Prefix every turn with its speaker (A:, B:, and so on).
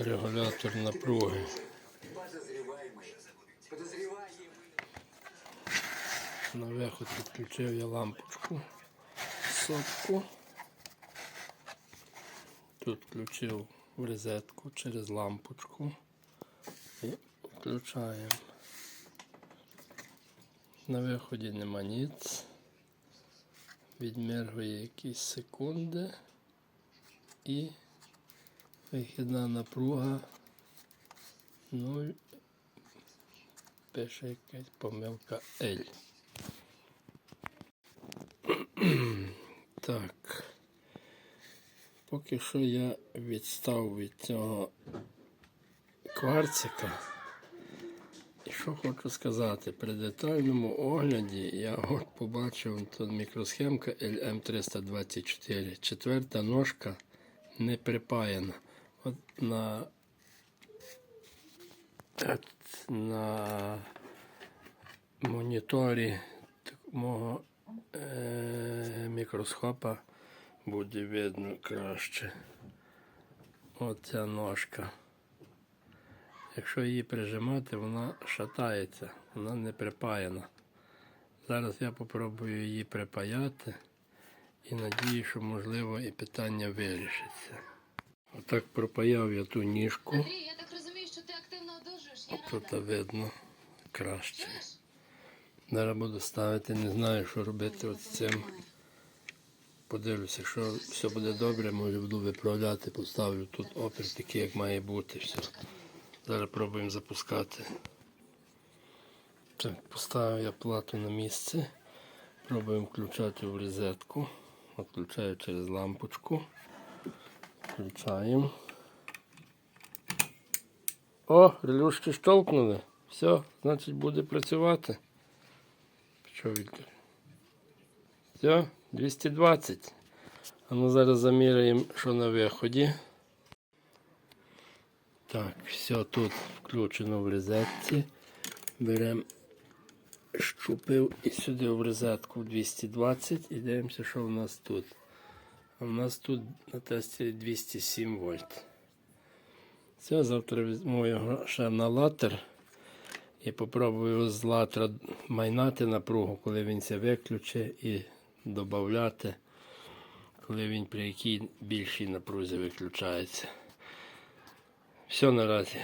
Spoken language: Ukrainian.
A: регулятор напруги. На виход підключив я лампочку сотку. Тут включив в розетку через лампочку і включаємо. На виході нема ніц. Відміргує якісь секунди і вихідна напруга 0. Пише якась помилка L. Так. Поки що я відстав від цього кварцика. І що хочу сказати, при детальному огляді я от побачив тут мікросхемка LM324. Четверта ножка не припаяна. От на, от на моніторі мого е, мікроскопа буде видно краще. Оця ножка. Якщо її прижимати, вона шатається, вона не припаяна. Зараз я попробую її припаяти і надію, що можливо і питання вирішиться. Отак пропаяв я ту ніжку.
B: Андрій, я так розумію, що ти активно одужуєш.
A: Тут видно краще. Зараз буду ставити, не знаю, що робити от з цим. Подивлюся, якщо все буде добре, може буду виправляти, поставлю тут опір такий, як має бути. Все. Зараз пробуємо запускати. Так, поставив я плату на місце. Пробуємо включати в розетку. Включаю через лампочку. Включаємо. О, релюшки щолкнули. Все, значить буде працювати. Все, 220. А ну зараз заміряємо, що на виході. Так, все тут включено в розетці. Беремо щупив і сюди в розетку 220 і дивимося, що в нас тут. В нас тут на тесті 207 вольт. Все, завтра візьму його ще на латер і попробую з латера майнати напругу, коли він це виключить і додати, коли він при якій більшій напрузі виключається. Все наразі.